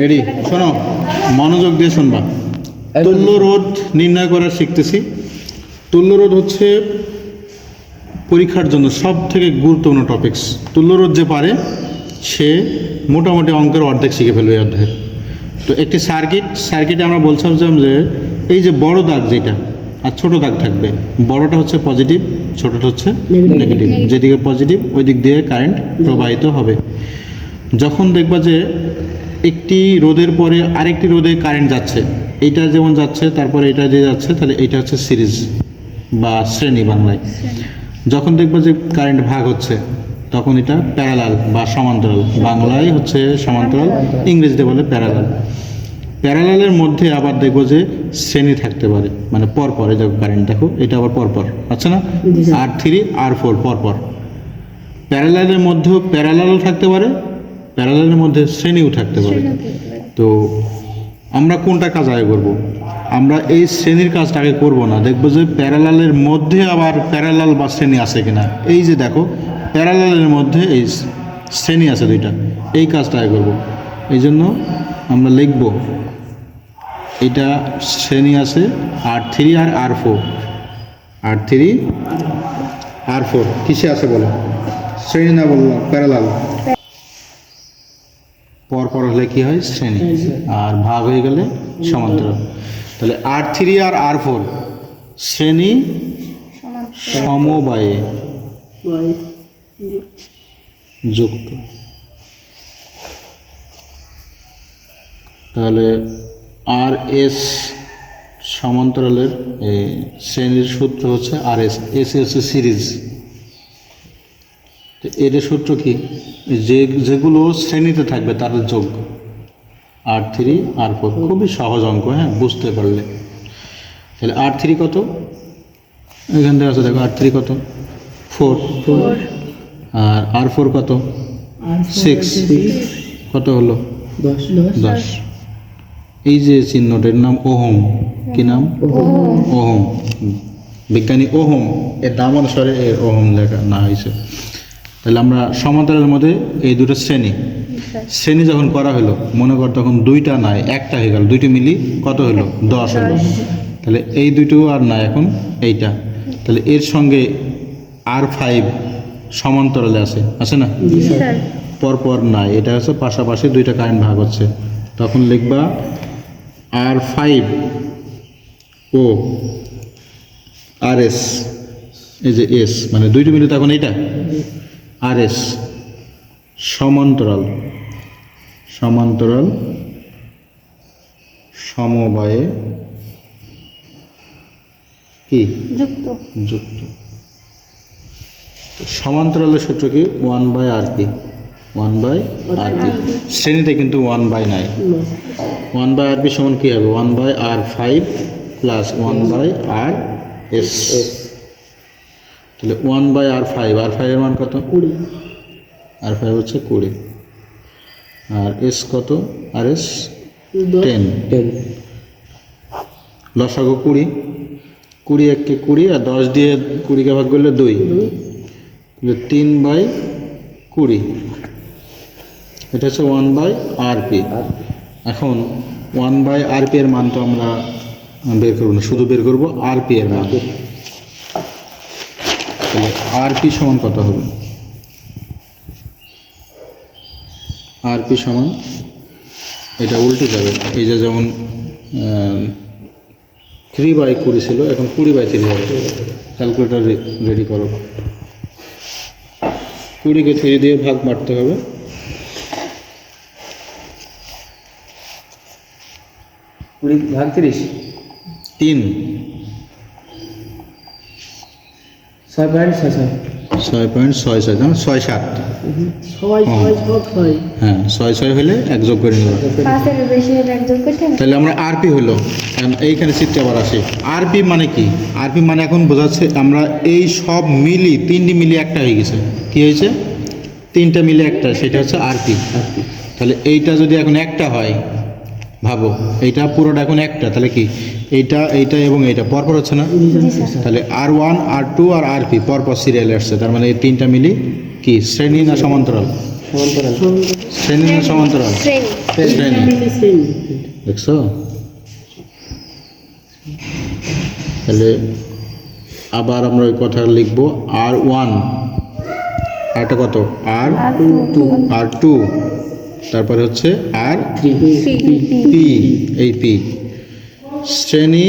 Ready শোনো মনোযোগ দিয়ে শুনবা। তুল্য রোধ নির্ণয় করা শিখতেছি। তুল্য রোধ হচ্ছে পরীক্ষার জন্য সব থেকে গুরুত্বপূর্ণ টপিকস তুল্য রোধ যে পারে সে মোটামুটি অঙ্কের অর্ধেক শিখে ফেলবে অর্ধেক তো একটি সার্কিট সার্কিটে আমরা বলছিলাম যে এই যে বড় দাগ যেটা আর ছোট দাগ থাকবে বড়টা হচ্ছে পজিটিভ ছোটটা হচ্ছে নেগেটিভ যেদিকে পজিটিভ ওই দিক দিয়ে কারেন্ট প্রবাহিত হবে। যখন দেখবা যে একটি রোদের পরে আরেকটি রোদে কারেন্ট যাচ্ছে এইটা যেমন যাচ্ছে তারপরে এটা যে যাচ্ছে তাহলে এটা হচ্ছে সিরিজ বা শ্রেণি বাংলায়। যখন দেখবা যে কারেন্ট ভাগ হচ্ছে তখন এটা প্যারালাল বা সমান্তরাল। বাংলায় হচ্ছে সমান্তরাল ইংরেজিতে বলে প্যারালাল প্যারালালের মধ্যে আবার দেখব যে শ্রেণি থাকতে পারে মানে পর পর এই দেখো কারেন্ট দেখো এটা আবার পর পর আচ্ছা না? আর থ্রি আর ফোর পর পর প্যারালালের মধ্যেও প্যারালালও থাকতে পারে প্যারালালের মধ্যে শ্রেণীও থাকতে পারে। তো আমরা কোনটা কাজ আগে করব? আমরা এই শ্রেণির কাজটা আগে করব না। দেখব যে প্যারালালের মধ্যে আবার প্যারালাল বা শ্রেণি আছে কিনা। এই যে দেখো প্যারালালের মধ্যে এই শ্রেণি আছে দুইটা। এই কাজটা আগে করব। এই জন্য আমরা লিখব এটা শ্রেণি আছে আর থ্রি আর R four. R three R four. কিসে আছে বলো? শ্রেণি না বললাম প্যারালাল। পর পর হলে কি হয়? শ্রেণি। আর ভাগ হয়ে গেলে সমান্তরাল। তাহলে আর থ্রি আর আর ফোর শ্রেণি সমবায়ে যুক্ত। তাহলে আর এস সমান্তরালের এই শ্রেণির সূত্র হচ্ছে আর এস এস হচ্ছে সিরিজ এর সূত্র কি? যে যেগুলো শ্রেণীতে থাকবে তাদের যোগ। আর থ্রি আর ফোর খুবই সহজ অঙ্ক হ্যাঁ বুঝতে পারলে। তাহলে আর থ্রি কত? এখান থেকে আছে দেখো আর থ্রি কত? ফোর। আর আর ফোর কত? সিক্স। কত? হলো? দশ। এই যে চিহ্নটার নাম ওহম। কি নাম? ওহম। বিজ্ঞানী ওহম। এর নাম অনুসারে ওহম লেখা না হয়েছে। তাহলে আমরা সমান্তরালের মধ্যে এই দুটো শ্রেণি। শ্রেণি যখন করা হলো মনে কর তখন দুইটা নাই একটা হয়ে গেল। দুইটি মিলি কত হলো? দশ হলো। তাহলে এই দুটো আর না এখন এইটা। তাহলে এর সঙ্গে আর ফাইভ সমান্তরালে আছে। আছে না? পরপর নাই। এটা হচ্ছে পাশাপাশি দুইটা কারেন্ট ভাগ হচ্ছে। তখন লিখবা আর ফাইভ ও আর এস এই যে এস মানে দুইটা মিলে তখন এইটা? আর এস সমান্তরাল। সমান্তরাল। সমবায়ে। কি? যুক্ত। যুক্ত। সমান্তরালের সূত্র কি? One by R P one by R P শ্রেণীতে কিন্তু ওয়ান বাই নাই। ওয়ান বাই আর পি সমান কী হবে? One by R five plus one by R S. তাহলে ওয়ান বাই আর ফাইভ আর ফাইভের মান কত? কুড়ি। আর ফাইভ হচ্ছে কুড়ি। আর এস কত? আর এস টেন টেন লসাগু কুড়ি। কুড়ি এককে কুড়ি আর দশ দিয়ে কুড়িকে ভাগ করলে দুই। তাহলে তিন বাই কুড়ি। এটা হচ্ছে ওয়ান বাই আর পি এখন ওয়ান বাই আর পি এর মান তো আমরা বের করব না শুধু বের করব আর পি এর মান। তাহলে আর পি সমান কত হবে? আর পি সমান এটা উল্টে যাবে। এই যে যেমন থ্রি বাই কুড়ি ছিল এখন কুড়ি বাই থ্রি হবে। ক্যালকুলেটার রেডি করো। কুড়িকে থ্রি দিয়ে ভাগ মারতে হবে। কুড়ি ভাগ তিরিশ? তিন। ছয় পয়েন্ট ছয় ছয়। ছয় পয়েন্ট ছয় ছয় যেমন ছয় সাত। ছয় ছয়। হ্যাঁ ছয় ছয় হলে এক যোগ করে নেব তাহলে আমরা আরপি হলো। এইখানে চিত্রে আবার আসি। আরপি মানে কি? আরপি মানে এখন বোঝাচ্ছে আমরা এই সব মিলি তিনটি মিলি একটা হয়ে গেছে। কি হয়েছে? তিনটা মিলে একটা সেটা হচ্ছে আরপি। তাহলে এইটা যদি এখন একটা হয় ভাবো এইটা পুরোটা এখন একটা তাহলে কি? এইটা এইটা এবং এইটা। পরপর হচ্ছে না? তাহলে আর ওয়ান আর টু আর আর পি পরপর সিরিয়ালে আসছে। তার মানে এই তিনটা মিলি কি শ্রেণি না সমান্তরাল? সমান্তরাল। শ্রেণি না সমান্তরাল? শ্রেণি। দেখছ? তাহলে আবার আমরা ওই কথা লিখব আর ওয়ান। আরটা কত? আর আর টু। R two. তারপরে হচ্ছে আর পি। এই পি। শ্রেণি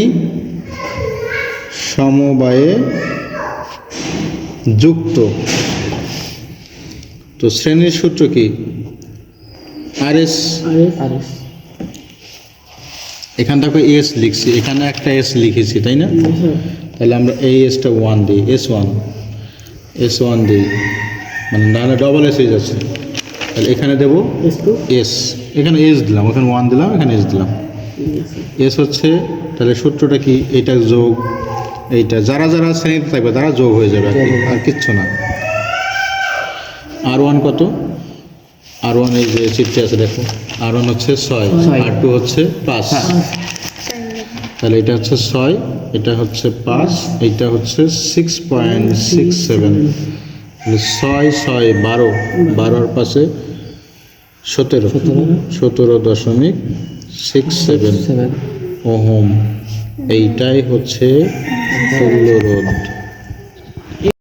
সমবায়ে যুক্ত। তো শ্রেণির সূত্র কি? আর এস আর এস লিখছি এখানে একটা এস লিখেছি তাই না? তাহলে আমরা এই এসটা ওয়ান দিই এস ওয়ান এস ওয়ান দিই মানে নাহলে ডবল এস যাচ্ছে। তাহলে এখানে দেবো এস টু এস এখানে এস দিলাম ওখানে ওয়ান দিলাম এখানে এস দিলাম। এস হচ্ছে তাহলে সূত্রটা কি? এটা যোগ এইটা। যারা যারা শ্রেণীতে থাকবে তারা যোগ হয়ে যাবে আর কি, আর কিচ্ছু না। আর ওয়ান কত? আর ওয়ান এই যে চিত্রে আছে দেখো। আর ওয়ান হচ্ছে ছয়। আর টু হচ্ছে পাঁচ। তাহলে এটা হচ্ছে ছয় এটা হচ্ছে পাঁচ এইটা হচ্ছে সিক্স পয়েন্ট সিক্স সেভেন ছয় ছয় বারো। বারোর পাশে সতেরো। সতেরো দশমিক সিক্স সেভেন সেভেন ওহম এইটাই হচ্ছে তুল্য রোধ